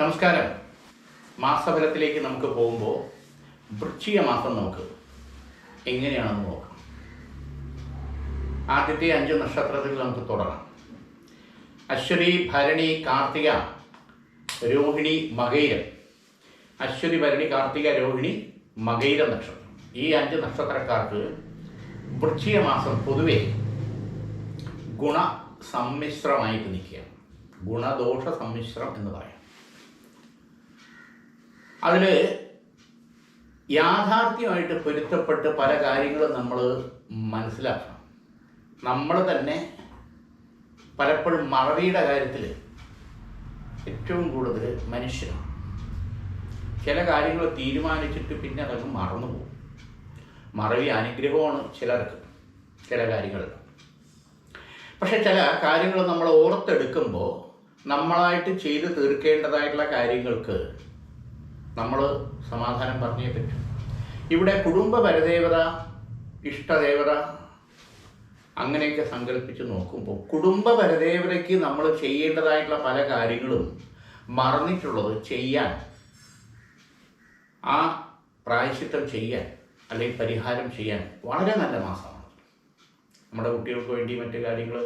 നമസ്കാരം. മാസഫലത്തിലേക്ക് നമുക്ക് പോകുമ്പോൾ വൃശ്ചിക മാസം നമുക്ക് എങ്ങനെയാണെന്ന് നോക്കാം. ആദ്യത്തെ അഞ്ച് നക്ഷത്രത്തിൽ നമുക്ക് തുടങ്ങാം. അശ്വതി ഭരണി കാർത്തിക രോഹിണി മകൈരം. അശ്വതി ഭരണി കാർത്തിക രോഹിണി മകൈര നക്ഷത്രം. ഈ അഞ്ച് നക്ഷത്രക്കാർക്ക് വൃശ്ചിക മാസം പൊതുവെ ഗുണ സമ്മിശ്രമായിട്ട് നിൽക്കുക ഗുണദോഷ സമ്മിശ്രം എന്ന് പറയാം. അതിൽ യാഥാർത്ഥ്യമായിട്ട് പൊരുത്തപ്പെട്ട് പല കാര്യങ്ങളും നമ്മൾ മനസ്സിലാക്കണം. നമ്മൾ തന്നെ പലപ്പോഴും മറവിയുടെ കാര്യത്തിൽ ഏറ്റവും കൂടുതൽ മനുഷ്യനാണ് ചില കാര്യങ്ങൾ തീരുമാനിച്ചിട്ട് പിന്നെ അതൊക്കെ മറന്നു പോകും. മറവി അനുഗ്രഹമാണ് ചിലർക്ക് ചില കാര്യങ്ങൾ പക്ഷെ ചില കാര്യങ്ങൾ നമ്മൾ ഓർത്തെടുക്കുമ്പോൾ നമ്മളായിട്ട് ചെയ്ത് തീർക്കേണ്ടതായിട്ടുള്ള കാര്യങ്ങൾക്ക് നമ്മൾ സമാധാനം പറഞ്ഞേ പറ്റും. ഇവിടെ കുടുംബ പരദേവത ഇഷ്ടദേവത അങ്ങനെയൊക്കെ സങ്കല്പിച്ച് നോക്കുമ്പോൾ കുടുംബ പരദേവതയ്ക്ക് നമ്മൾ ചെയ്യേണ്ടതായിട്ടുള്ള പല കാര്യങ്ങളും മറന്നിട്ടുള്ളത് ചെയ്യാൻ ആ പ്രായശ്ചിത്തം ചെയ്യാൻ അല്ലെങ്കിൽ പരിഹാരം ചെയ്യാൻ വളരെ നല്ല മാസമാണ്. നമ്മുടെ കുട്ടികൾക്ക് വേണ്ടി മറ്റു കാര്യങ്ങൾ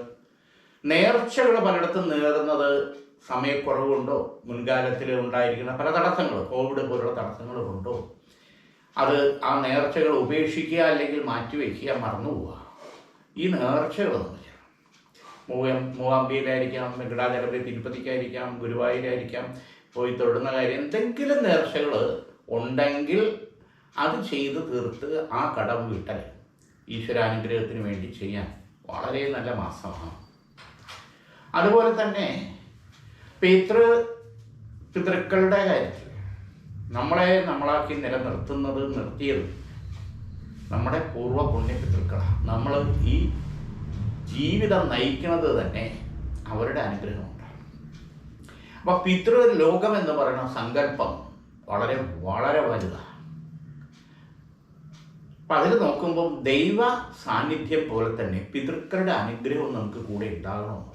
നേർച്ചകൾ പലയിടത്തും നേടുന്നത് സമയക്കുറവുണ്ടോ? മുൻകാലത്തിൽ ഉണ്ടായിരിക്കുന്ന പല തടസ്സങ്ങൾ കോവിഡ് പോലുള്ള തടസ്സങ്ങളും ഉണ്ടോ? അത് ആ നേർച്ചകൾ ഉപേക്ഷിക്കുക അല്ലെങ്കിൽ മാറ്റിവെക്കുക മറന്നു പോവുക. ഈ നേർച്ചകളൊന്നും ചെയ്യണം. മൂവം മൂവാമ്പിയിലായിരിക്കാം വെങ്കടാചലപതി തിരുപ്പതിക്കായിരിക്കാം ഗുരുവായൂരായിരിക്കാം പോയി തൊടുന്ന കാര്യം. എന്തെങ്കിലും നേർച്ചകൾ ഉണ്ടെങ്കിൽ അത് ചെയ്ത് തീർത്ത് ആ കടം വീട്ടൽ. ഈശ്വരാനുഗ്രഹത്തിന് വേണ്ടി ചെയ്യാൻ. വളരെ നല്ല മാസമാണ്. അതുപോലെ തന്നെ പിതൃ പിതൃക്കളുടെ കാര്യത്തിൽ നമ്മളെ നമ്മളാക്കി നിലനിർത്തുന്നത് നിർത്തിയത് നമ്മുടെ പൂർവ പുണ്യ പിതൃക്കളാണ്. നമ്മൾ ഈ ജീവിതം നയിക്കുന്നത് തന്നെ അവരുടെ അനുഗ്രഹമുണ്ടാണ്. അപ്പോൾ പിതൃ ലോകം എന്ന് പറയുന്ന സങ്കല്പം വളരെ വളരെ വലുതാണ്. അപ്പം അതിൽ നോക്കുമ്പം ദൈവ സാന്നിധ്യം പോലെ തന്നെ പിതൃക്കളുടെ അനുഗ്രഹവും നമുക്ക് കൂടെ ഉണ്ടാകണമെന്നതാണ്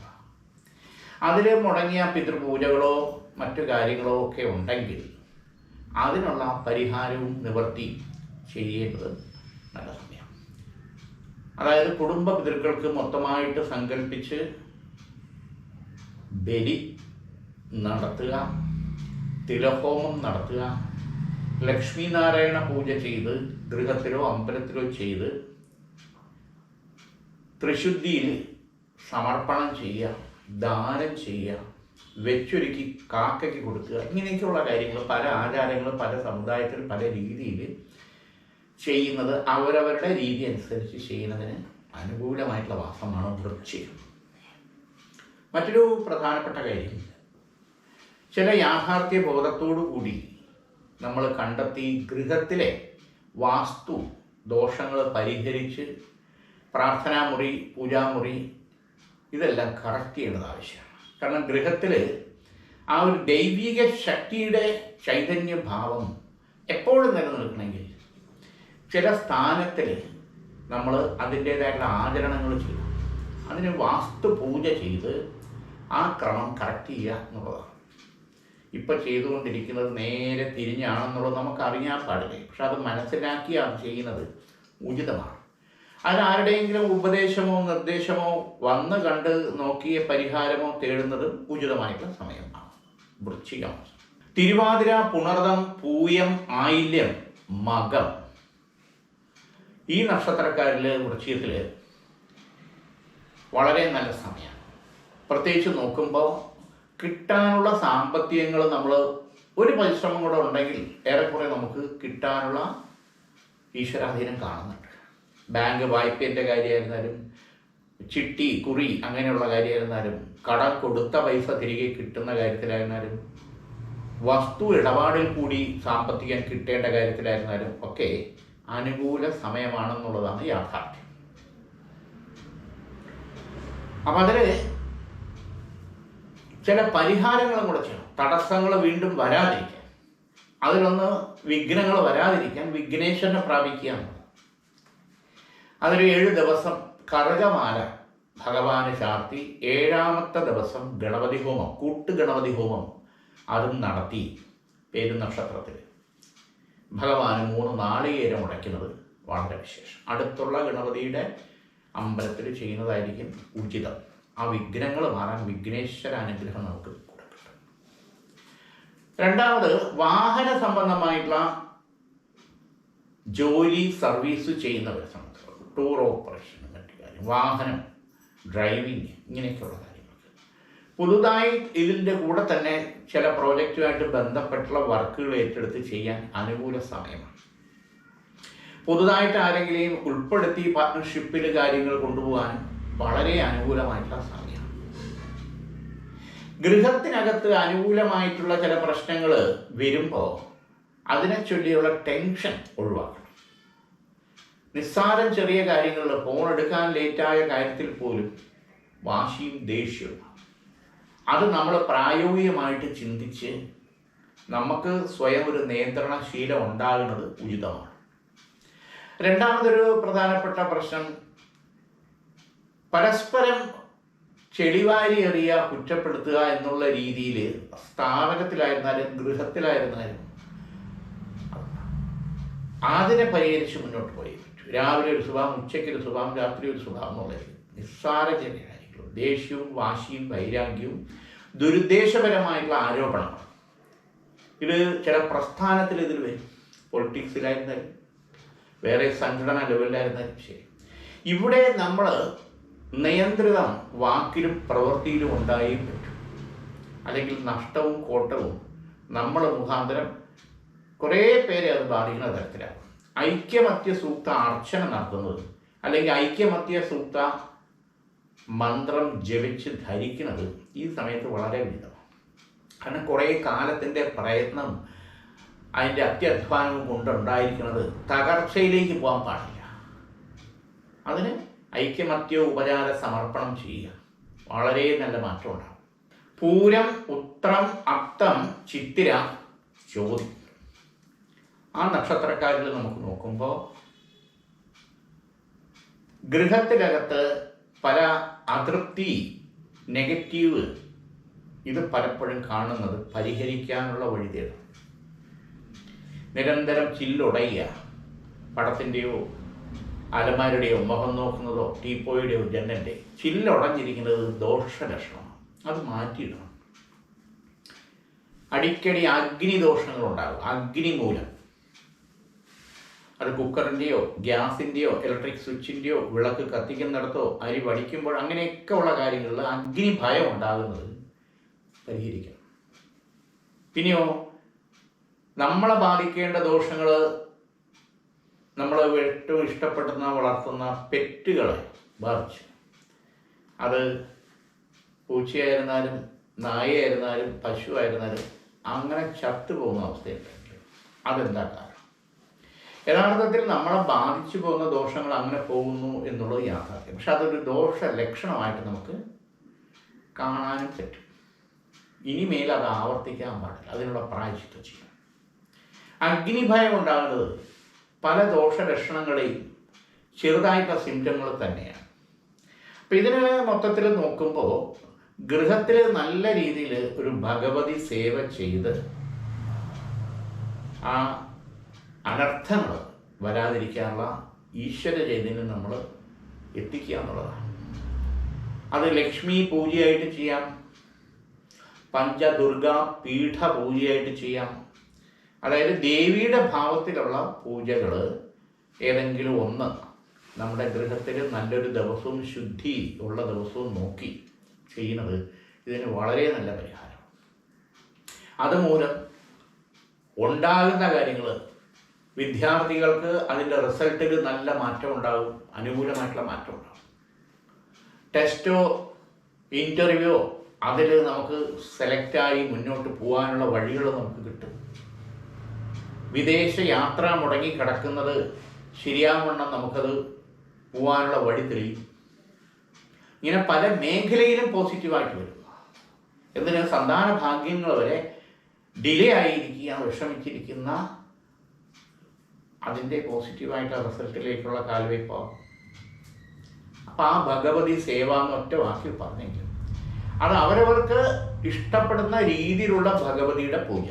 അതിൽ മുടങ്ങിയ പിതൃപൂജകളോ മറ്റു കാര്യങ്ങളോ ഒക്കെ ഉണ്ടെങ്കിൽ അതിനുള്ള പരിഹാരവും നിവർത്തി ചെയ്യേണ്ടത് നല്ല സമയം. അതായത് കുടുംബ പിതൃക്കൾക്ക് മൊത്തമായിട്ട് സങ്കല്പിച്ച് ബലി നടത്തുക തിലഹോമം നടത്തുക ലക്ഷ്മി നാരായണ പൂജ ചെയ്ത് ഗൃഹത്തിലോ അമ്പലത്തിലോ ചെയ്ത് ത്രിശുദ്ധിയിൽ സമർപ്പണം ചെയ്യുക ദാനം ചെയ്യുക വെച്ചൊരുക്കി കാക്കയ്ക്ക് കൊടുക്കുക ഇങ്ങനെയൊക്കെയുള്ള കാര്യങ്ങൾ പല ആചാരങ്ങളും പല സമുദായത്തിൽ പല രീതിയിൽ ചെയ്യുന്നത് അവരവരുടെ രീതി അനുസരിച്ച് ചെയ്യുന്നതിന് അനുകൂലമായിട്ടുള്ള വാസമാണ് വൃശ്ചികം. മറ്റൊരു പ്രധാനപ്പെട്ട കാര്യം ചില യാഥാർത്ഥ്യ ബോധത്തോടു കൂടി നമ്മൾ കണ്ടെത്തി ഗൃഹത്തിലെ വാസ്തു ദോഷങ്ങൾ പരിഹരിച്ച് പ്രാർത്ഥനാമുറി പൂജാമുറി ഇതെല്ലാം കറക്റ്റ് ചെയ്യേണ്ടത് ആവശ്യമാണ്. കാരണം ഗൃഹത്തിൽ ആ ഒരു ദൈവിക ശക്തിയുടെ ചൈതന്യഭാവം എപ്പോഴും നിലനിൽക്കണമെങ്കിൽ ചില സ്ഥാനത്തിൽ നമ്മൾ അതിന്റേതായിട്ടുള്ള ആചരണങ്ങൾ ചെയ്യും അതിന് വാസ്തു പൂജ ചെയ്ത് ആ ക്രമം കറക്റ്റ് ചെയ്യുക എന്നുള്ളതാണ്. ഇപ്പം ചെയ്തുകൊണ്ടിരിക്കുന്നത് നേരെ തിരിഞ്ഞാണെന്നുള്ളത് നമുക്ക് അറിയാൻ പാടില്ല? പക്ഷെ അത് മനസ്സിലാക്കി അത് ചെയ്യുന്നത്. ഉചിതമാണ്. അതിനാരുടെയെങ്കിലും ഉപദേശമോ നിർദ്ദേശമോ വന്ന് കണ്ട് നോക്കിയ പരിഹാരമോ തേടുന്നത് ഉചിതമായിട്ടുള്ള സമയമാണ്. വൃശ്ചിക. തിരുവാതിര പുണർദം പൂയം ആയില്യം മകം. ഈ നക്ഷത്രക്കാരിൽ വൃശ്ചികത്തിൽ വളരെ നല്ല സമയമാണ്. പ്രത്യേകിച്ച് നോക്കുമ്പോൾ കിട്ടാനുള്ള സാമ്പത്തികങ്ങൾ നമ്മൾ ഒരു പരിശ്രമം കൂടെ ഉണ്ടെങ്കിൽ ഏറെക്കുറെ നമുക്ക് കിട്ടാനുള്ള ഈശ്വരാധീനം കാണുന്നുണ്ട്. ബാങ്ക് വായ്പേന്റെ കാര്യമായിരുന്നാലും ചിട്ടി കുറി അങ്ങനെയുള്ള കാര്യമായിരുന്നാലും കട കൊടുത്ത പൈസ തിരികെ കിട്ടുന്ന കാര്യത്തിലായിരുന്നാലും വസ്തു ഇടപാടിൽ കൂടി സാമ്പത്തികം കിട്ടേണ്ട കാര്യത്തിലായിരുന്നാലും ഒക്കെ അനുകൂല സമയമാണെന്നുള്ളതാണ് യാഥാർത്ഥ്യം. അപ്പം അതിൽ ചില പരിഹാരങ്ങളും കൂടെ ചെയ്യണം. തടസ്സങ്ങൾ വീണ്ടും വരാതിരിക്കാൻ. അതിലൊന്ന് വിഘ്നങ്ങൾ വരാതിരിക്കാൻ വിഘ്നേശ്വരനെ പ്രാപിക്കുക അതൊരു ഏഴ് ദിവസം കറകമാല ഭഗവാന് ചാർത്തി ഏഴാമത്തെ ദിവസം ഗണപതി ഹോമം കൂട്ട് ഗണപതി ഹോമം അതും നടത്തി പേരും നക്ഷത്രത്തിൽ ഭഗവാന് മൂന്ന് നാളികേരം ഉടയ്ക്കുന്നത് വളരെ വിശേഷം. അടുത്തുള്ള ഗണപതിയുടെ അമ്പലത്തിൽ ചെയ്യുന്നതായിരിക്കും ഉചിതം. ആ വിഘ്നങ്ങൾ മാറാൻ വിഘ്നേശ്വര അനുഗ്രഹം നമുക്ക് രണ്ടാമത് വാഹന സംബന്ധമായിട്ടുള്ള ജോലി സർവീസ് ചെയ്യുന്നവരെ ടൂർ ഓപ്പറേഷൻ മറ്റു കാര്യം വാഹനം ഡ്രൈവിങ് ഇങ്ങനെയൊക്കെയുള്ള കാര്യങ്ങൾ പുതുതായി ഇതിന്റെ കൂടെ തന്നെ ചില പ്രോജക്റ്റുമായിട്ട് ബന്ധപ്പെട്ടുള്ള വർക്കുകൾ ഏറ്റെടുത്ത് ചെയ്യാൻ അനുകൂല സമയമാണ്. പുതുതായിട്ട് ആരെങ്കിലും ഉൾപ്പെടുത്തി പാർട്ട്ണർഷിപ്പിൽ കാര്യങ്ങൾ കൊണ്ടുപോകാൻ വളരെ അനുകൂലമായിട്ടുള്ള സമയമാണ്. ഗൃഹത്തിനകത്ത് അനുകൂലമായിട്ടുള്ള ചില പ്രശ്നങ്ങൾ വരുമ്പോൾ അതിനെ ചൊല്ലിയുള്ള ടെൻഷൻ ഒഴിവാക്കണം. നിസ്സാരം ചെറിയ കാര്യങ്ങളിൽ ഫോൺ എടുക്കാൻ ലേറ്റായ കാര്യത്തിൽ പോലും വാശിയും ദേഷ്യവും. അത് നമ്മൾ പ്രായോഗികമായിട്ട് ചിന്തിച്ച് നമുക്ക് സ്വയം ഒരു നിയന്ത്രണശീലം ഉണ്ടാകുന്നത് ഉചിതമാണ്. രണ്ടാമതൊരു പ്രധാനപ്പെട്ട പ്രശ്നം പരസ്പരം ചെളിവാരി എറിയ കുറ്റപ്പെടുത്തുക എന്നുള്ള രീതിയിൽ സ്ഥാപനത്തിലായിരുന്നാലും ഗൃഹത്തിലായിരുന്നാലും അതിനെ പരിഹരിച്ച് മുന്നോട്ട് പോയി. രാവിലെ ഒരു സ്വഭാവം ഉച്ചയ്ക്ക് ഒരു സ്വഭാവം രാത്രി ഒരു സ്വഭാവം എന്നുള്ളത് നിസ്സാര കാര്യങ്ങളും ദേഷ്യവും വാശിയും വൈരാഗ്യവും ദുരുദ്ദേശപരമായിട്ടുള്ള ആരോപണങ്ങൾ. ഇത് ചില പ്രസ്ഥാനത്തിൽ ഇതിൽ വരും. പൊളിറ്റിക്സിലായിരുന്നാലും വേറെ സംഘടനാ ലെവലിലായിരുന്നാലും ശരി. ഇവിടെ നമ്മൾ നിയന്ത്രിതം വാക്കിലും പ്രവൃത്തിയിലും ഉണ്ടായേ പറ്റും. അല്ലെങ്കിൽ നഷ്ടവും കോട്ടവും നമ്മൾ മുഖാന്തരം കുറേ പേരെ അത് ബാധിക്കുന്ന തരത്തിലാണ് ഐക്യമത്യ സൂക്ത അർച്ചന നടത്തുന്നത്. അല്ലെങ്കിൽ ഐക്യമത്യ സൂക്ത മന്ത്രം ജപിച്ച് ധരിക്കുന്നത് ഈ സമയത്ത് വളരെ വിധമാണ് കാരണം കുറേ കാലത്തിന്റെ പ്രയത്നം അതിന്റെ അത്യധ്വാനവും കൊണ്ടുണ്ടായിരിക്കുന്നത് തകർച്ചയിലേക്ക് പോകാൻ പാടില്ല. അതിന് ഐക്യമത്യ ഉപചാര സമർപ്പണം ചെയ്യുക. വളരെ നല്ല മാറ്റം ഉണ്ടാകും പൂരം ഉത്രം അത്തം ചിത്തിര ചോതി ആ നക്ഷത്രക്കാരിൽ നമുക്ക് നോക്കുമ്പോൾ ഗൃഹത്തിനകത്ത് പല അതൃപ്തി നെഗറ്റീവ് ഇത് പലപ്പോഴും കാണുന്നത് പരിഹരിക്കാനുള്ള വഴി തേടും നിരന്തരം ചില്ലുടയുക. പടത്തിന്റെയോ അലമാരുടെയോ മുഖം നോക്കുന്നതോ ടീപ്പോയുടെയോ ജനലിന്റെ ചില്ലുടഞ്ഞിരിക്കുന്നത് ദോഷലക്ഷണമാണ്. അത് മാറ്റിയിടണം. അടിക്കടി അഗ്നി ദോഷങ്ങളുണ്ടാകും അഗ്നി മൂലം അത് കുക്കറിന്റെയോ ഗ്യാസിന്റെയോ ഇലക്ട്രിക് സ്വിച്ചിന്റെയോ വിളക്ക് കത്തിക്കുന്നിടത്തോ അരി വടിക്കുമ്പോൾ അങ്ങനെയൊക്കെ ഉള്ള കാര്യങ്ങളിൽ അഗ്നി ഭയം ഉണ്ടാകുന്നത് പരിഹരിക്കണം. പിന്നെയോ നമ്മളെ ബാധിക്കേണ്ട ദോഷങ്ങൾ നമ്മൾ ഏറ്റവും ഇഷ്ടപ്പെടുന്ന വളർത്തുന്ന പെറ്റുകളെ ബാധിച്ചു. അത് പൂച്ചയായിരുന്നാലും നായയായിരുന്നാലും പശുവായിരുന്നാലും അങ്ങനെ ചത്തുപോകുന്ന അവസ്ഥയുണ്ട് അതെന്താ യഥാർത്ഥത്തിൽ നമ്മളെ ബാധിച്ചു പോകുന്ന ദോഷങ്ങൾ അങ്ങനെ പോകുന്നു എന്നുള്ളത് യാഥാർത്ഥ്യം. പക്ഷെ അതൊരു ദോഷ ലക്ഷണമായിട്ട് നമുക്ക് കാണാനും പറ്റും. ഇനിമേൽ അത് ആവർത്തിക്കാൻ പാടില്ല. അതിനുള്ള പ്രായച്ചിത്വം ചെയ്യണം. അഗ്നിഭയം ഉണ്ടാകുന്നത് പല ദോഷ ലക്ഷണങ്ങളെയും ചെറുതായിട്ടുള്ള സിംറ്റങ്ങൾ തന്നെയാണ്. അപ്പം ഇതിന് മൊത്തത്തിൽ നോക്കുമ്പോൾ ഗൃഹത്തിൽ നല്ല രീതിയിൽ ഒരു ഭഗവതി സേവ ചെയ്ത് ആ അനർത്ഥങ്ങൾ വരാതിരിക്കാനുള്ള ഈശ്വര ചൈതന്യം നമ്മൾ എത്തിക്കുക എന്നുള്ളതാണ്. അത് ലക്ഷ്മി പൂജയായിട്ട് ചെയ്യാം. പഞ്ചദുർഗ പീഠ പൂജയായിട്ട് ചെയ്യാം. അതായത് ദേവിയുടെ ഭാവത്തിലുള്ള പൂജകൾ ഏതെങ്കിലും ഒന്ന് നമ്മുടെ ഗൃഹത്തിൽ നല്ലൊരു ദിവസവും ശുദ്ധി ഉള്ള ദിവസവും നോക്കി ചെയ്യുന്നത് ഇതിന് വളരെ നല്ല പരിഹാരം അതുമൂലം ഉണ്ടാകുന്ന കാര്യങ്ങൾ വിദ്യാർത്ഥികൾക്ക് അതിന്റെ റിസൾട്ടിൽ നല്ല മാറ്റം ഉണ്ടാകും അനുകൂലമായിട്ടുള്ള മാറ്റം ഉണ്ടാകും. ടെസ്റ്റോ ഇന്റർവ്യൂ അതിൽ നമുക്ക് സെലക്റ്റായി മുന്നോട്ട് പോകാനുള്ള വഴികൾ നമുക്ക് കിട്ടും. വിദേശ യാത്ര മുടങ്ങി കിടക്കുന്നത് ശരിയാവണ്ണം നമുക്കത് പോകാനുള്ള വഴി തെളിയും. ഇങ്ങനെ പല മേഖലയിലും പോസിറ്റീവായിട്ട് വരും. എന്തിന്? സന്താന ഭാഗ്യങ്ങൾ വരെ ഡിലേ ആയിരിക്കുക വിഷമിച്ചിരിക്കുന്ന അതിന്റെ പോസിറ്റീവായിട്ട് റിസൾട്ടിലേക്കുള്ള കാൽവയ്പ്പാകും അപ്പം ആ ഭഗവതി സേവ എന്ന് ഒറ്റ വാക്കിൽ പറഞ്ഞെങ്കിൽ അത് അവരവർക്ക് ഇഷ്ടപ്പെടുന്ന രീതിയിലുള്ള ഭഗവതിയുടെ പൂജ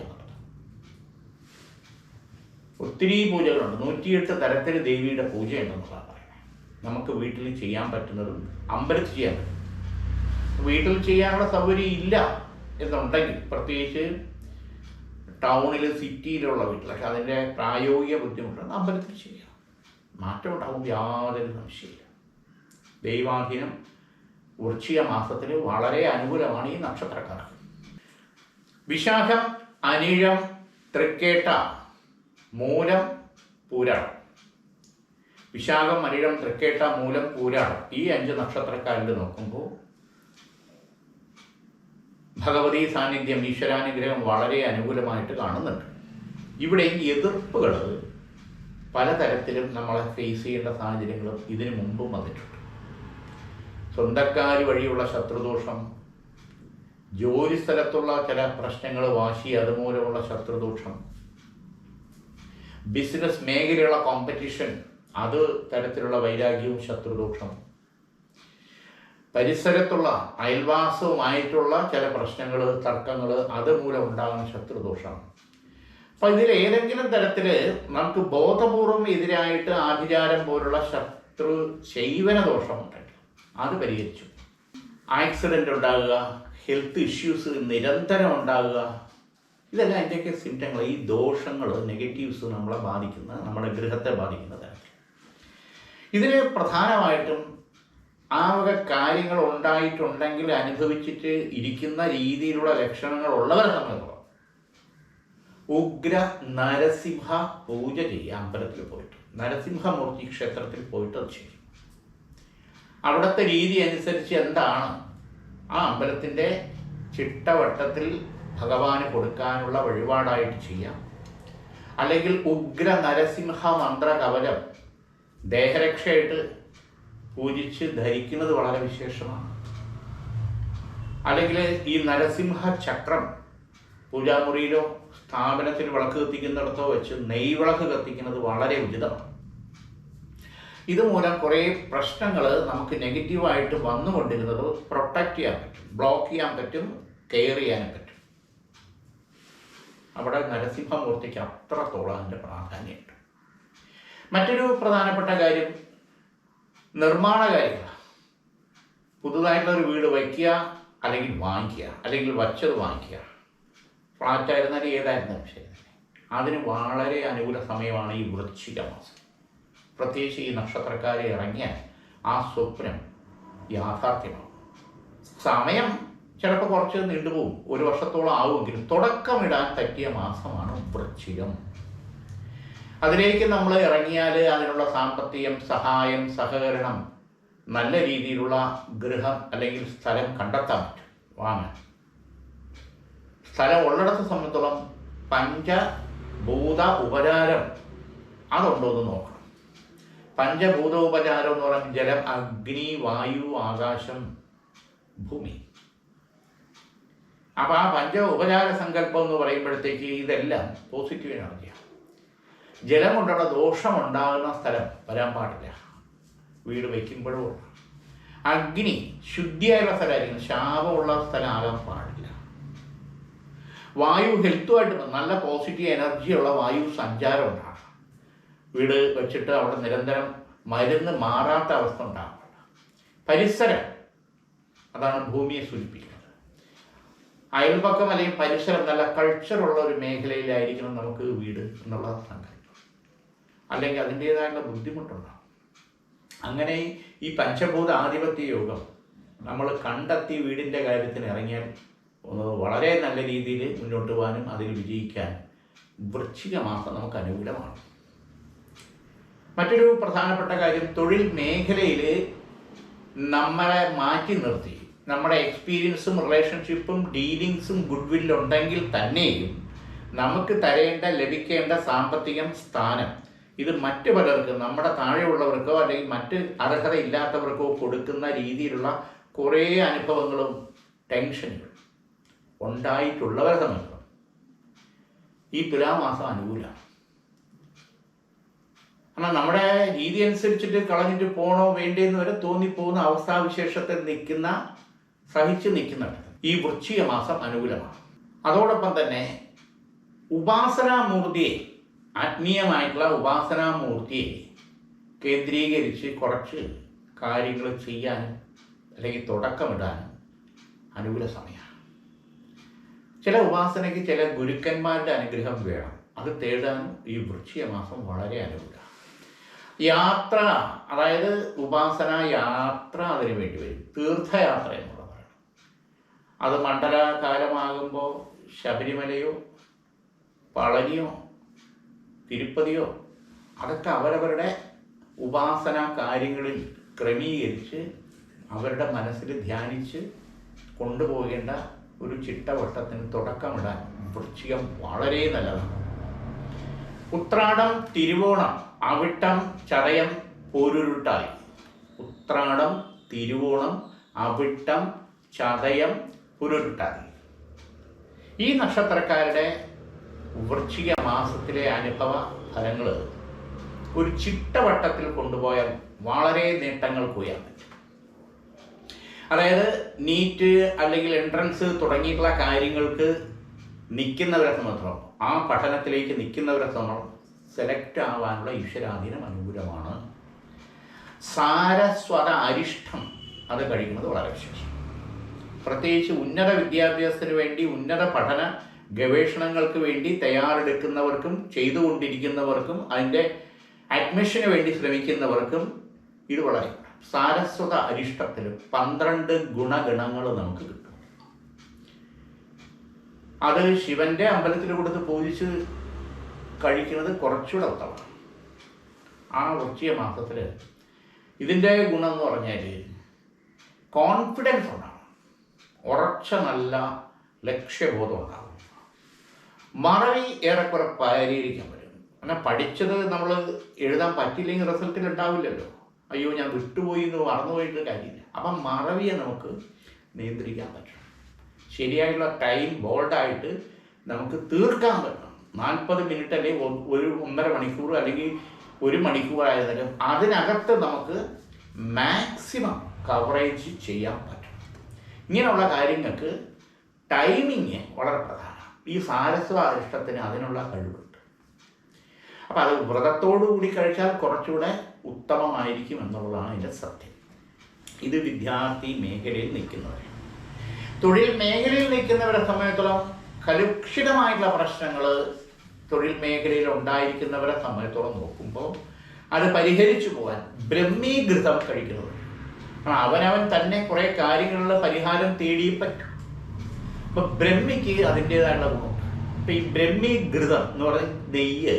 ഒത്തിരി പൂജകളുണ്ട്. നൂറ്റിയെട്ട് തരത്തിൽ ദേവിയുടെ പൂജയുണ്ടെന്നുള്ളതാണ് പറയുന്നത്. നമുക്ക് വീട്ടിൽ ചെയ്യാൻ പറ്റുന്നതും അമ്പലത്തിൽ ചെയ്യാൻ പറ്റും. വീട്ടിൽ ചെയ്യാനുള്ള സൗകര്യം ഇല്ല എന്നുണ്ടെങ്കിൽ പ്രത്യേകിച്ച് ടൗണിൽ സിറ്റിയിലുള്ള വീട്ടിലൊക്കെ അതിന്റെ പ്രായോഗിക ബുദ്ധിമുട്ടാണ് അമ്പലത്തിൽ ചെയ്യാം. മാറ്റം യാതൊരു സംശയമില്ല ദൈവാധീനം വൃശ്ചിക മാസത്തിൽ വളരെ അനുകൂലമാണ് ഈ നക്ഷത്രക്കാർക്ക്. വിശാഖം അനിഴം തൃക്കേട്ട മൂലം പൂരാടം. വിശാഖം അനിഴം തൃക്കേട്ട മൂലം പൂരാടം ഈ അഞ്ച് നക്ഷത്രക്കാരിൽ നോക്കുമ്പോൾ ഭഗവതി സാന്നിധ്യം ഈശ്വരാനുഗ്രഹം വളരെ അനുകൂലമായിട്ട് കാണുന്നുണ്ട്. ഇവിടെ എതിർപ്പുകൾ പലതരത്തിലും നമ്മളെ ഫേസ് ചെയ്യേണ്ട സാഹചര്യങ്ങളും ഇതിനു മുമ്പും വന്നിട്ടുണ്ട്. സ്വന്തക്കാർ വഴിയുള്ള ശത്രുദോഷം ജോലി സ്ഥലത്തുള്ള ചില പ്രശ്നങ്ങൾ വാശി അതുമൂലമുള്ള ശത്രുദോഷം ബിസിനസ് മേഖലയുള്ള കോമ്പറ്റീഷൻ അത് തരത്തിലുള്ള വൈരാഗ്യവും ശത്രുദോഷം പരിസരത്തുള്ള അയൽവാസവുമായിട്ടുള്ള ചില പ്രശ്നങ്ങൾ തർക്കങ്ങൾ അതുമൂലം ഉണ്ടാകുന്ന ശത്രുദോഷമാണ്. അപ്പം ഇതിൽ ഏതെങ്കിലും തരത്തിൽ നമുക്ക് ബോധപൂർവം എതിരായിട്ട് ആഭിചാരം പോലുള്ള ശത്രു ശൈവന ദോഷമുണ്ടെങ്കിൽ അത് പരിഹരിച്ചു. ആക്സിഡന്റ് ഉണ്ടാകുക ഹെൽത്ത് ഇഷ്യൂസ് നിരന്തരം ഉണ്ടാകുക ഇതെല്ലാം അതിന്റെയൊക്കെ സിംറ്റങ്ങൾ ഈ ദോഷങ്ങൾ നെഗറ്റീവ്സ് നമ്മളെ ബാധിക്കുന്ന നമ്മുടെ ഗൃഹത്തെ ബാധിക്കുന്ന തരത്തിൽ. ഇതിന് പ്രധാനമായിട്ടും ആ വക കാര്യങ്ങൾ ഉണ്ടായിട്ടുണ്ടെങ്കിൽ അനുഭവിച്ചിട്ട് ഇരിക്കുന്ന രീതിയിലുള്ള ലക്ഷണങ്ങൾ ഉള്ളവരെ നമ്മൾ ഉഗ്ര നരസിംഹ പൂജ ചെയ്യുക അമ്പലത്തിൽ പോയിട്ട്. നരസിംഹമൂർത്തി ക്ഷേത്രത്തിൽ പോയിട്ട് അത് ചെയ്യും. അവിടുത്തെ രീതി അനുസരിച്ച് എന്താണ്? ആ അമ്പലത്തിന്റെ ചിട്ടവട്ടത്തിൽ ഭഗവാന് കൊടുക്കാനുള്ള വഴിപാടായിട്ട് ചെയ്യാം. അല്ലെങ്കിൽ ഉഗ്ര നരസിംഹ മന്ത്ര കവചം ദേഹരക്ഷയായിട്ട് പൂജിച്ച് ധരിക്കുന്നത് വളരെ വിശേഷമാണ്. അല്ലെങ്കിൽ ഈ നരസിംഹ ചക്രം പൂജാമുറിയിലോ സ്ഥാപനത്തിൽ വിളക്ക് കത്തിക്കുന്നിടത്തോ വെച്ച് നെയ്വിളക്ക് കത്തിക്കുന്നത് വളരെ ഉചിതമാണ്. ഇതുമൂലം കുറേ പ്രശ്നങ്ങൾ നമുക്ക് നെഗറ്റീവായിട്ട് വന്നുകൊണ്ടിരുന്നത് പ്രൊട്ടക്റ്റ് ചെയ്യാൻ പറ്റും ബ്ലോക്ക് ചെയ്യാൻ പറ്റും കെയർ ചെയ്യാനും പറ്റും. അവിടെ നരസിംഹമൂർത്തിക്ക് അത്രത്തോളം അതിന്റെ പ്രാധാന്യമുണ്ട്. മറ്റൊരു പ്രധാനപ്പെട്ട കാര്യം നിർമ്മാണ കാര്യങ്ങൾ പുതുതായിട്ടുള്ളൊരു വീട് വയ്ക്കുക അല്ലെങ്കിൽ വാങ്ങിക്കുക അല്ലെങ്കിൽ വച്ചത് വാങ്ങിക്കുക. ഫ്ലാറ്റായിരുന്നാലും ഏതായിരുന്നാലും ശരി. അതിന് വളരെ അനുകൂല സമയമാണ് ഈ വൃശ്ചിക മാസം. പ്രത്യേകിച്ച് ഈ നക്ഷത്രക്കാരെ ഇറങ്ങിയാൽ ആ സ്വപ്നം യാഥാർത്ഥ്യമാകും സമയം ചിലപ്പോൾ കുറച്ച് നീണ്ടുപോകും. ഒരു വർഷത്തോളം ആവുമെങ്കിലും തുടക്കമിടാൻ പറ്റിയ മാസമാണ് വൃശ്ചികം. അതിലേക്ക് നമ്മൾ ഇറങ്ങിയാൽ അതിനുള്ള സാമ്പത്തികം സഹായം സഹകരണം നല്ല രീതിയിലുള്ള ഗൃഹം അല്ലെങ്കിൽ സ്ഥലം കണ്ടെത്താൻ പറ്റും. വാങ്ങാൻ. സ്ഥലം ഉള്ളിടത്തെ സംബന്ധിച്ചോളം പഞ്ചഭൂത ഉപചാരം അതുണ്ടോ എന്ന് നോക്കണം. പഞ്ചഭൂത ഉപചാരം എന്ന് പറയുന്നത് ജലം അഗ്നി വായു ആകാശം ഭൂമി. അപ്പോൾ ആ പഞ്ച ഉപചാര സങ്കല്പം എന്ന് പറയുമ്പോഴത്തേക്ക് ഇതെല്ലാം പോസിറ്റീവ് എനർജിയാണ്. ജലം കൊണ്ടുള്ള ദോഷമുണ്ടാകുന്ന സ്ഥലം വരാൻ പാടില്ല. വീട് വയ്ക്കുമ്പോഴും അഗ്നി ശുദ്ധിയായുള്ള സ്ഥലമായിരിക്കും. ശാപമുള്ള സ്ഥലം ആകാൻ പാടില്ല. വായു ഹെൽത്തുമായിട്ട് നല്ല പോസിറ്റീവ് എനർജിയുള്ള വായു സഞ്ചാരം ഉണ്ടാകണം. വീട് വെച്ചിട്ട് അവിടെ നിരന്തരം മരുന്ന് മാറാത്ത അവസ്ഥ ഉണ്ടാകണം. പരിസരം അതാണ് ഭൂമിയെ സൂചിപ്പിക്കുന്നത്. അയൽപക്കം അല്ലെങ്കിൽ പരിസരം നല്ല കൾച്ചറുള്ള ഒരു മേഖലയിലായിരിക്കണം നമുക്ക് വീട് എന്നുള്ള സങ്കല്പം അല്ലെങ്കിൽ അതിന്റേതായുള്ള ബുദ്ധിമുട്ടുണ്ടാകും അങ്ങനെ ഈ പഞ്ചഭൂത ആധിപത്യ യോഗം നമ്മൾ കണ്ടെത്തി വീടിന്റെ കാര്യത്തിന് ഇറങ്ങിയാൽ വളരെ നല്ല രീതിയിൽ മുന്നോട്ട് പോകാനും അതിൽ വിജയിക്കാൻ വൃശ്ചിക മാസം നമുക്ക് അനുകൂലമാണ്. മറ്റൊരു പ്രധാനപ്പെട്ട കാര്യം തൊഴിൽ മേഖലയിൽ നമ്മളെ മാറ്റി നിർത്തി. നമ്മുടെ എക്സ്പീരിയൻസും റിലേഷൻഷിപ്പും ഡീലിങ്സും ഗുഡ് വില്ലുണ്ടെങ്കിൽ തന്നെയും നമുക്ക് തരേണ്ട ലഭിക്കേണ്ട സാമ്പത്തികം സ്ഥാനം ഇത് മറ്റു പലർക്കും നമ്മുടെ താഴെയുള്ളവർക്കോ അല്ലെങ്കിൽ മറ്റ് അർഹതയില്ലാത്തവർക്കോ കൊടുക്കുന്ന രീതിയിലുള്ള കുറേ അനുഭവങ്ങളും ടെൻഷനുകളും ഉണ്ടായിട്ടുള്ളവരെ സംബന്ധിച്ചിടത്തോളം ഈ തുലാമാസം അനുകൂലമാണ്. കാരണം നമ്മുടെ രീതി അനുസരിച്ചിട്ട് കളഞ്ഞിട്ട് പോണോ വേണ്ടേന്ന് വരെ തോന്നിപ്പോകുന്ന അവസ്ഥാവിശേഷത്തിൽ നിൽക്കുന്ന സഹിച്ചു നിൽക്കുന്നുണ്ട് ഈ വൃശ്ചിക മാസം അനുകൂലമാണ്. അതോടൊപ്പം തന്നെ ഉപാസനാമൂർത്തിയെ ആത്മീയമായിട്ടുള്ള ഉപാസനാമൂർത്തിയെ കേന്ദ്രീകരിച്ച് കുറച്ച് കാര്യങ്ങൾ ചെയ്യാനും അല്ലെങ്കിൽ തുടക്കമിടാനും അനുകൂല സമയമാണ്. ചില ഉപാസനയ്ക്ക് ചില ഗുരുക്കന്മാരുടെ അനുഗ്രഹം വേണം. അത് തേടാനും ഈ വൃശ്ചിക മാസം വളരെ അനുകൂലമാണ്. യാത്ര അതായത് ഉപാസന യാത്ര അതിന് വേണ്ടി വരും. തീർത്ഥയാത്ര എന്നുള്ളതാണ് അത് മണ്ഡലകാലമാകുമ്പോൾ ശബരിമലയോ പളനിയോ തിരുപ്പതിയോ? അതൊക്കെ അവരവരുടെ ഉപാസന കാര്യങ്ങളിൽ ക്രമീകരിച്ച് അവരുടെ മനസ്സിൽ ധ്യാനിച്ച് കൊണ്ടുപോകേണ്ട ഒരു ചിട്ടവട്ടത്തിന് തുടക്കമിടാൻ വൃശ്ചികം വളരെ നല്ലതാണ്. ഉത്രാടം തിരുവോണം അവിട്ടം ചതയം പോരുരുട്ടായി. ഉത്രാടം തിരുവോണം അവിട്ടം ചതയം പുരുരുട്ടായി. ഈ നക്ഷത്രക്കാരുടെ വൃശ്ചിക മാസത്തിലെ അനുഭവ ഫലങ്ങൾ ഒരു ചിട്ടവട്ടത്തിൽ കൊണ്ടുപോയാൽ വളരെ നേട്ടങ്ങൾ ഉയർന്നു. അതായത് നീറ്റ് അല്ലെങ്കിൽ എൻട്രൻസ് തുടങ്ങിയിട്ടുള്ള കാര്യങ്ങൾക്ക് നിൽക്കുന്നവരെ സംബന്ധിച്ചോളം ആ പഠനത്തിലേക്ക് നിൽക്കുന്നവരെ സംബന്ധം സെലക്ട് ആവാനുള്ള ഈശ്വരാധീനം അനുകൂലമാണ്. സാരസ്വത അരിഷ്ടം അത് കഴിക്കുന്നത് വളരെ വിശേഷം. പ്രത്യേകിച്ച് ഉന്നത വിദ്യാഭ്യാസത്തിന് വേണ്ടി ഉന്നത പഠന ഗവേഷണങ്ങൾക്ക് വേണ്ടി തയ്യാറെടുക്കുന്നവർക്കും ചെയ്തുകൊണ്ടിരിക്കുന്നവർക്കും അതിന്റെ അഡ്മിഷന് വേണ്ടി ശ്രമിക്കുന്നവർക്കും ഇത് വളരെ സാരസ്വത അരിഷ്ടത്തിൽ പന്ത്രണ്ട് ഗുണഗണങ്ങൾ നമുക്ക് കിട്ടും. അത് ശിവന്റെ അമ്പലത്തിൽ കൊടുത്ത് പൂജിച്ച് കഴിക്കുന്നത് കുറച്ചുകൂടെ ഉത്തമമാണ്. ആ വൃശ്ചിക മാസത്തിൽ ഇതിന്റെ ഗുണം എന്ന് പറഞ്ഞാൽ കോൺഫിഡൻസ് ഉണ്ടാവണം. ഉറച്ച നല്ല ലക്ഷ്യബോധം ഉണ്ടാവും മറവി ഏറെക്കുറെ പരിഹരിക്കാൻ പറ്റും. അങ്ങനെ പഠിച്ചത് നമ്മൾ എഴുതാൻ പറ്റില്ലെങ്കിൽ റിസൾട്ടിൽ ഉണ്ടാവില്ലല്ലോ. അയ്യോ ഞാൻ വിട്ടുപോയി എന്ന് മറന്നുപോയിട്ട് കാര്യമില്ല. അപ്പം മറവിയെ നമുക്ക് നിയന്ത്രിക്കാൻ പറ്റും ശരിയായിട്ടുള്ള ടൈം ബോൾഡായിട്ട് നമുക്ക് തീർക്കാൻ പറ്റണം. നാൽപ്പത് മിനിറ്റ് അല്ലെങ്കിൽ ഒരു ഒന്നര മണിക്കൂർ അല്ലെങ്കിൽ ഒരു മണിക്കൂർ ആയിരുന്നാലും അതിനകത്ത് നമുക്ക് മാക്സിമം കവറേജ് ചെയ്യാൻ പറ്റും ഇങ്ങനെയുള്ള കാര്യങ്ങൾക്ക് ടൈമിങ് വളരെ പ്രധാനമാണ് ഈ സാരസ്വാരിഷ്ടത്തിന് അതിനുള്ള കഴിവുണ്ട്. അപ്പം അത് വ്രതത്തോടു കൂടി കഴിച്ചാൽ കുറച്ചുകൂടെ ഉത്തമമായിരിക്കും എന്നുള്ളതാണ് ഇതിന്റെ സത്യം. ഇത് വിദ്യാർത്ഥി മേഖലയിൽ നിൽക്കുന്നവരെ തൊഴിൽ മേഖലയിൽ നിൽക്കുന്നവരെ സമയത്തോളം കലുഷിതമായിട്ടുള്ള പ്രശ്നങ്ങൾ തൊഴിൽ മേഖലയിൽ ഉണ്ടായിരിക്കുന്നവരെ സമയത്തോളം നോക്കുമ്പോൾ അത് പരിഹരിച്ചു പോകാൻ ബ്രഹ്മീകൃതം കഴിക്കുന്നത് കാരണം അവനവൻ തന്നെ കുറേ കാര്യങ്ങളുള്ള പരിഹാരം തേടിയേ പറ്റും. അപ്പൊ ബ്രഹ്മിക്ക് അതിന്റെതായുള്ള ഗുണം. അപ്പൊ ഈ ബ്രഹ്മി ഘൃതം എന്ന് പറയുന്ന നെയ്യ്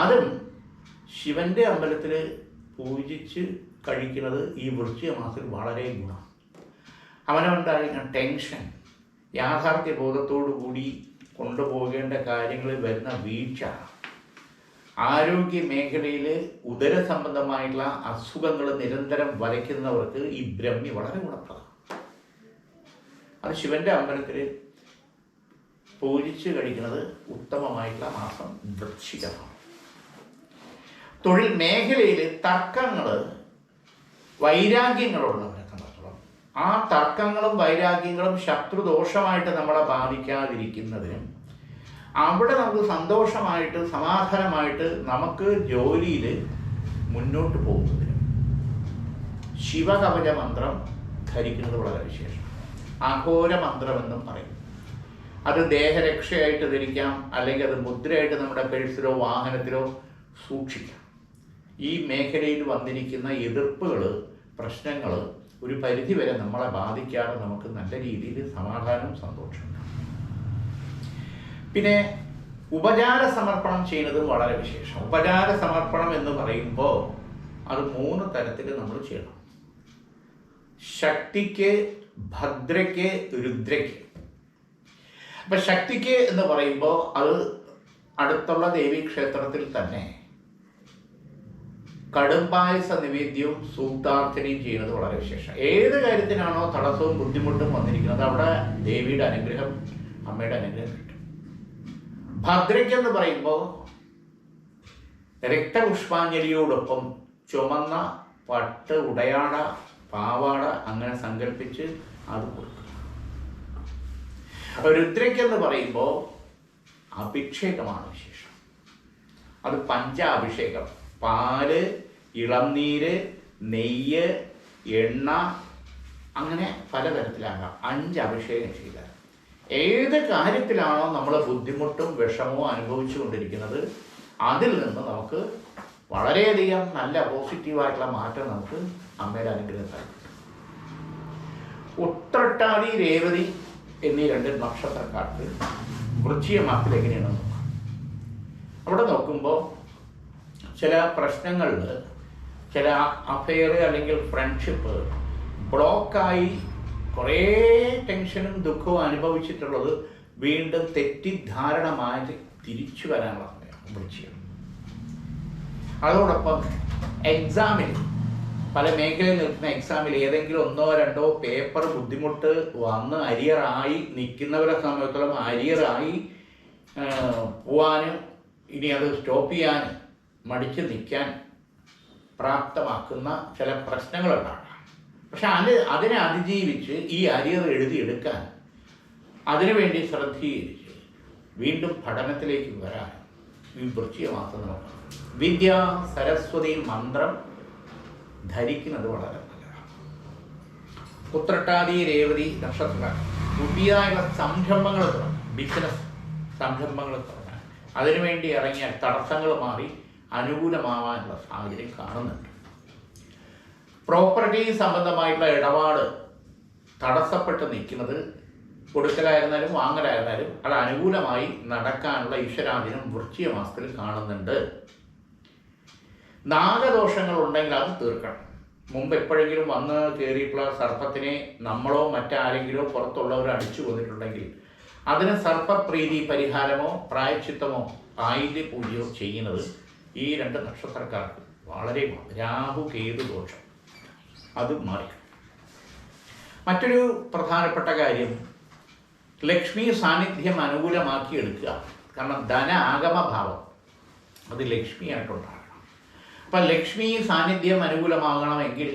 അതും ശിവന്റെ അമ്പലത്തിൽ പൂജിച്ച് കഴിക്കുന്നത് ഈ വൃശ്ചിക മാസത്തിൽ വളരെ ഗുണം. അവനവണ്ടായിരിക്കുന്ന ടെൻഷൻ യാഥാർത്ഥ്യ ബോധത്തോടു കൂടി കൊണ്ടുപോകേണ്ട കാര്യങ്ങളിൽ വരുന്ന വീഴ്ച. ആരോഗ്യ മേഖലയിൽ ഉദര സംബന്ധമായിട്ടുള്ള അസുഖങ്ങൾ നിരന്തരം വരയ്ക്കുന്നവർക്ക് ഈ ബ്രഹ്മി വളരെ ഗുണപ്രദമാണ് അത് ശിവന്റെ അമ്പലത്തിൽ പൂജിച്ച് കഴിക്കുന്നത് ഉത്തമമായിട്ടുള്ള മാസം വൃശ്ചികമാണ്. തൊഴിൽ മേഖലയിൽ തർക്കങ്ങൾ വൈരാഗ്യങ്ങളുള്ളവരെ സംബന്ധിച്ചോളം ആ തർക്കങ്ങളും വൈരാഗ്യങ്ങളും ശത്രുദോഷമായിട്ട് നമ്മളെ ബാധിക്കാതിരിക്കുന്നതിനും അവിടെ നമുക്ക് സന്തോഷമായിട്ട് സമാധാനമായിട്ട് നമുക്ക് ജോലിയിൽ മുന്നോട്ട് പോകുന്നതിനും ശിവകവച മന്ത്രം ധരിക്കുന്നത് വളരെ വിശേഷം അഘോര മന്ത്രമെന്നും പറയും. അത് ദേഹരക്ഷയായിട്ട് ധരിക്കാം അല്ലെങ്കിൽ അത് മുദ്രയായിട്ട് നമ്മുടെ പേഴ്സിലോ വാഹനത്തിലോ സൂക്ഷിക്കാം. ഈ മേഖലയിൽ വന്നിരിക്കുന്ന എതിർപ്പുകൾ പ്രശ്നങ്ങൾ ഒരു പരിധിവരെ നമ്മളെ ബാധിക്കാതെ നമുക്ക് നല്ല രീതിയിൽ സമാധാനവും സന്തോഷവും പിന്നെ ഉപചാര സമർപ്പണം ചെയ്യുന്നതും വളരെ വിശേഷം. ഉപചാര സമർപ്പണം എന്ന് പറയുമ്പോൾ അത് മൂന്ന് തരത്തിൽ നമ്മൾ ചെയ്യണം. ശക്തിക്ക് ഭദ്രയ്ക്ക് രുദ്രയ്ക്ക്. അപ്പൊ ശക്തിക്ക് എന്ന് പറയുമ്പോൾ അത് അടുത്തുള്ള ദേവീക്ഷേത്രത്തിൽ തന്നെ കടുംപായസ നിവേദ്യവും സൂക്താർച്ചനയും ചെയ്യുന്നത് വളരെ വിശേഷം. ഏത് കാര്യത്തിനാണോ തടസ്സവും ബുദ്ധിമുട്ടും വന്നിരിക്കുന്നത് അവിടെ ദേവിയുടെ അനുഗ്രഹം അമ്മയുടെ അനുഗ്രഹം കിട്ടും. ഭദ്രയ്ക്ക് എന്ന് പറയുമ്പോൾ രക്തപുഷ്പാഞ്ജലിയോടൊപ്പം ചുമന്ന പട്ട് ഉടയാട പാവാട അങ്ങനെ സങ്കല്പിച്ച് അത് കൊടുക്കുക അപ്പൊ രുദ്രയ്ക്ക് എന്ന് പറയുമ്പോൾ അഭിഷേകമാണ് വിശേഷം. അത് പഞ്ചാഭിഷേകം. പാൽ ഇളംനീര് നെയ്യ് എണ്ണ അങ്ങനെ പലതരത്തിലാകാം. അഞ്ച് അഭിഷേകം ചെയ്താൽ. ഏത് കാര്യത്തിലാണോ നമ്മൾ ബുദ്ധിമുട്ടും വിഷമവും അനുഭവിച്ചു കൊണ്ടിരിക്കുന്നത് അതിൽ നിന്ന് നമുക്ക് വളരെയധികം നല്ല പോസിറ്റീവായിട്ടുള്ള മാറ്റം നമുക്ക് അമ്മയുടെ അനുഗ്രഹത്താൽ കിട്ടും. ഉത്രട്ടാതി രേവതി എന്നീ രണ്ട് നക്ഷത്രക്കാർക്ക് വൃശ്ചിക മാസത്തിൽ എങ്ങനെയാണ് നോക്കാം അവിടെ നോക്കുമ്പോൾ ചില പ്രശ്നങ്ങളിൽ ചില അഫെയർ അല്ലെങ്കിൽ ഫ്രണ്ട്ഷിപ്പ് ബ്ലോക്കായി കുറേ ടെൻഷനും ദുഃഖവും അനുഭവിച്ചിട്ടുള്ളത് വീണ്ടും തെറ്റിദ്ധാരണമായി തിരിച്ചു വരാനുള്ള സമയം വൃശ്ചികം. അതോടൊപ്പം എക്സാമിൽ പല മേഖലയിൽ നിൽക്കുന്ന എക്സാമിൽ ഏതെങ്കിലും ഒന്നോ രണ്ടോ പേപ്പർ ബുദ്ധിമുട്ട് വന്ന് അരിയറായി നിൽക്കുന്നവരെ സംബന്ധിച്ചിടത്തോളം അരിയറായി പോവാനും ഇനി അത് സ്റ്റോപ്പ് ചെയ്യാൻ മടിച്ച് നിൽക്കാൻ പ്രാപ്തമാക്കുന്ന ചില പ്രശ്നങ്ങളുണ്ടാകാം. പക്ഷെ അത് അതിനെ അതിജീവിച്ച് ഈ അരിയർ എഴുതിയെടുക്കാൻ അതിനുവേണ്ടി ശ്രദ്ധീകരിച്ച് വീണ്ടും പഠനത്തിലേക്ക് വരാൻ ഈ മാത്രം നോക്കണം. വിദ്യ സരസ്വതി മന്ത്രം ധരിക്കുന്നത് വളരെ നല്ലതാണ്. ഉത്രട്ടാതി രേവതി നക്ഷത്രക്കാർ പുതിയതായുള്ള സംരംഭങ്ങൾ തുടങ്ങാം. ബിസിനസ് സംരംഭങ്ങൾ തുടങ്ങാൻ അതിനുവേണ്ടി ഇറങ്ങിയ തടസ്സങ്ങൾ മാറി അനുകൂലമാവാനുള്ള സാഹചര്യം കാണുന്നുണ്ട്. പ്രോപ്പർട്ടി സംബന്ധമായിട്ടുള്ള ഇടപാട് തടസ്സപ്പെട്ട് നിൽക്കുന്നത് കൊടുക്കലായിരുന്നാലും വാങ്ങലായിരുന്നാലും അത് അനുകൂലമായി നടക്കാനുള്ള ഈശ്വരാധീനം വൃശ്ചിക മാസത്തിൽ കാണുന്നുണ്ട്. നാഗദോഷങ്ങൾ ഉണ്ടെങ്കിൽ അത് തീർക്കണം. മുമ്പ് എപ്പോഴെങ്കിലും വന്ന് കയറിയിട്ടുള്ള സർപ്പത്തിനെ നമ്മളോ മറ്റാരെങ്കിലോ പുറത്തുള്ളവരോ അടിച്ചു കൊന്നിട്ടുണ്ടെങ്കിൽ അതിന് സർപ്പപ്രീതി പരിഹാരമോ പ്രായച്ചിത്തമോ ആയില്യ പൂജയോ ചെയ്യുന്നത് ഈ രണ്ട് നക്ഷത്രക്കാർക്ക് വളരെ. രാഹു കേതു ദോഷം. അത് മാറി. മറ്റൊരു പ്രധാനപ്പെട്ട കാര്യം ലക്ഷ്മി സാന്നിധ്യം അനുകൂലമാക്കി എടുക്കുക. കാരണം ധന ആഗമഭാവം അത് ലക്ഷ്മിയായിട്ടുണ്ടാകണം. അപ്പം ലക്ഷ്മി സാന്നിധ്യം അനുകൂലമാകണമെങ്കിൽ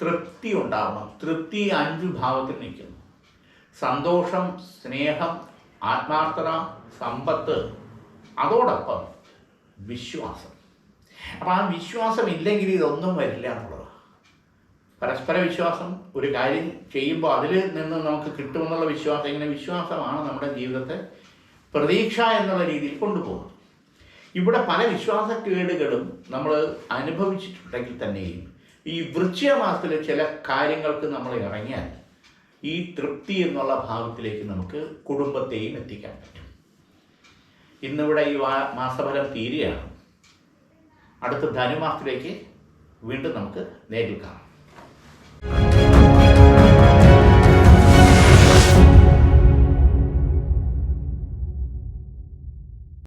തൃപ്തി ഉണ്ടാവണം. തൃപ്തി അഞ്ച് ഭാവത്തിൽ നിൽക്കുന്നു. സന്തോഷം സ്നേഹം ആത്മാർത്ഥത സമ്പത്ത് അതോടൊപ്പം വിശ്വാസം. അപ്പം ആ വിശ്വാസം ഇല്ലെങ്കിൽ ഇതൊന്നും വരില്ല എന്നുള്ളതാണ് പരസ്പര വിശ്വാസം ഒരു കാര്യം ചെയ്യുമ്പോൾ അതിൽ നിന്ന് നമുക്ക് കിട്ടുമെന്നുള്ള വിശ്വാസം ഇങ്ങനെ വിശ്വാസമാണ് നമ്മുടെ ജീവിതത്തെ പ്രതീക്ഷ എന്നുള്ള രീതിയിൽ കൊണ്ടുപോകുന്നത്. ഇവിടെ പല വിശ്വാസക്കേടുകളും നമ്മൾ അനുഭവിച്ചിട്ടുണ്ടെങ്കിൽ തന്നെയും ഈ വൃക്ഷമാസത്തിൽ ചില കാര്യങ്ങൾക്ക് നമ്മൾ ഇറങ്ങിയാൽ ഈ തൃപ്തി എന്നുള്ള ഭാവത്തിലേക്ക് നമുക്ക് കുടുംബത്തെയും എത്തിക്കാൻ പറ്റും. ഇന്നിവിടെ ഈ മാസഫലം തീരുകയാണ്. അടുത്ത ധനുമാസത്തിലേക്ക് വീണ്ടും നമുക്ക് നേരിൽ കാണാം.